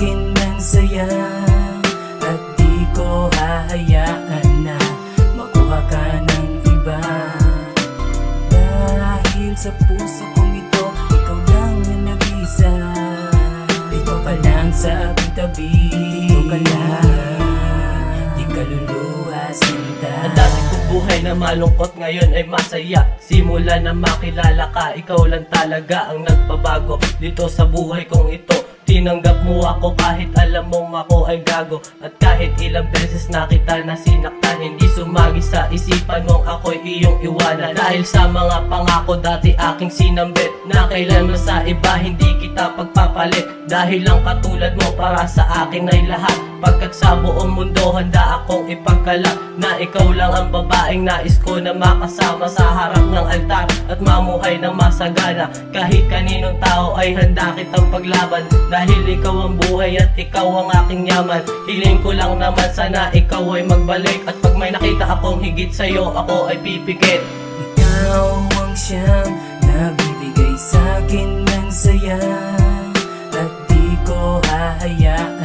akin ng saya At di ko hahayaan na Makuha ka ng iba. Dahil sa puso kong ito Ikaw lang ang nag-isa. Dito ka lang sa aking tabi Dito ka lang Di dati kong buhay na malungkot ngayon ay masaya. Simula na makilala ka Ikaw lang talaga ang nagpabago Dito sa buhay kong ito Tinanggap mo ako kahit alam mong ako ay gago. At kahit ilang beses na kita na sinaktan Hindi sumagi sa isipan mong ako'y iyong iwanan Dahil sa mga pangako dati aking sinambit Na kailan mo sa iba hindi kita pagpapalit. Dahil lang katulad mo para sa akin ay lahat Pagkat sa buong mundo handa akong ipagkalap Na ikaw lang ang babaeng nais ko na makasama sa harap ng altar At mamuhay ng masagana. Kahit kaninong tao ay handa kitang paglaban Dahil ikaw ang buhay at ikaw ang aking yaman. Hiling ko lang naman sana ikaw ay magbalik At pag may nakita akong higit sa'yo ako ay pipikit Ikaw ang siyang nagbibigay sa akin ng saya At di ko hahayaan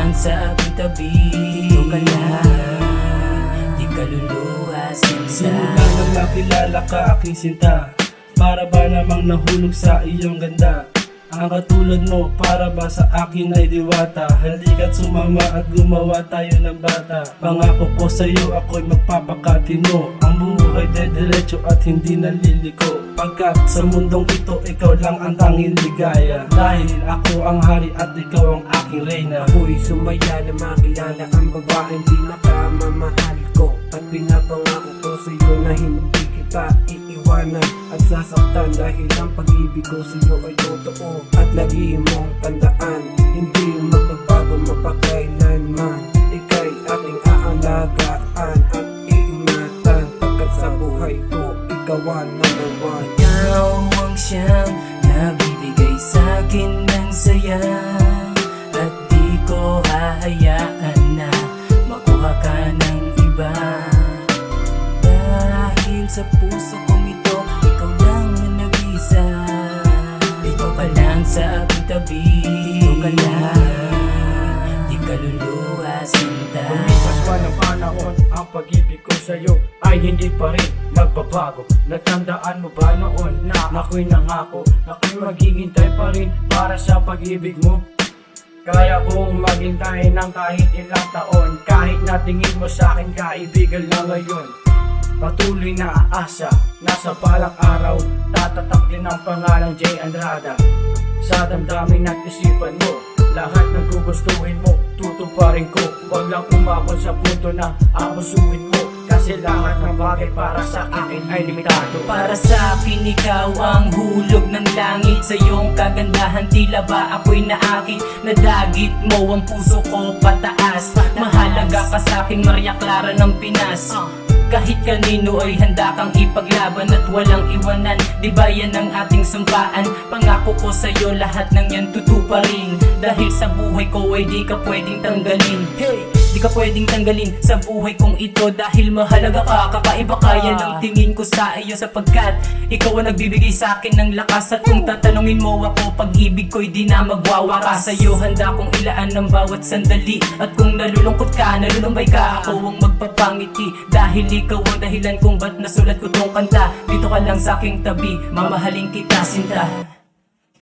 lang sa aking tabi. Ikaw ka lang, di ka luluha sinta Simula nang makilala ka aking sinta Para ba namang nahulog sa iyong ganda? Ang katulad mo para ba sa akin ay diwata? Halika't sumama at gumawa tayo ng bata. Pangako ko sa'yo ako'y magpapakatino. Ang buhay dediretso at hindi naliliko Pagkat sa mundong ito ikaw lang ang tanging ligaya. Dahil ako ang hari at ikaw ang aking reyna. Ako'y sumaya na makilala ang babaeng pinakamamahal ko. At pinapangako ko sa iyo na hindi kita iiwanan At sasaktan. Dahil ang pag-ibig ko sa iyo ay totoo At lagi mong tandaan ikaw ang number one Ikaw ang siyang nagbibigay sa akin ng saya. At di ko hahayaan na makuha ka ng iba. Dahil sa puso kong ito, ikaw lang ang nag-isa Ikaw pa lang sa aking tabi. Ikaw ka lang, di ka luluha sinta Lumipas man ang panahon, ang pag-ibig ko sa'yo ay hindi pa rin nagbabago. Natandaan mo ba noon na ako'y nangako Ako'y maghihintay pa rin para sa pag-ibig mo? Kaya kong maghintay ng kahit ilang taon Kahit na tingin mo sa akin kaibigan na ngayon. Patuloy na aasa, nasa balang araw Tatatak din ang pangalang Jay Andrada. Sa damdamin at isipan mo Lahat ng gugustuhin mo, tutuparin ko. Huwag lang umabot sa punto na abusuin mo. Kasi lahat ng bagay para sa akin ay limitado. Para sa akin ikaw ang hulog ng langit. Sa iyong kagandahan tila ba ako'y naakit? Nadagit mo ang puso ko pataas. Mahalaga ka sa akin Maria Clara ng Pinas kahit kanino ay handa kang ipaglaban at walang iwanan Di ba yan ang ating sampaan? Pangako ko sa'yo lahat ng yan tutuparin Dahil sa buhay ko ay di ka pwedeng tanggalin Hey! Di ka pwedeng tanggalin sa buhay kong ito. Dahil mahalaga ka, kakaiba ka. Yan ang tingin ko sa iyo sapagkat Ikaw ang nagbibigay sa akin ng lakas. At kung tatanungin mo ako, pag-ibig ko'y di na magwawakas. Sa'yo handa kong ilaan ng bawat sandali. At kung nalulungkot ka, nalulumbay ka Ako ang magpapangiti. Dahil ikaw ang dahilan kung ba't nasulat ko tong kanta. Dito ka lang sa aking tabi, mamahalin kita sinta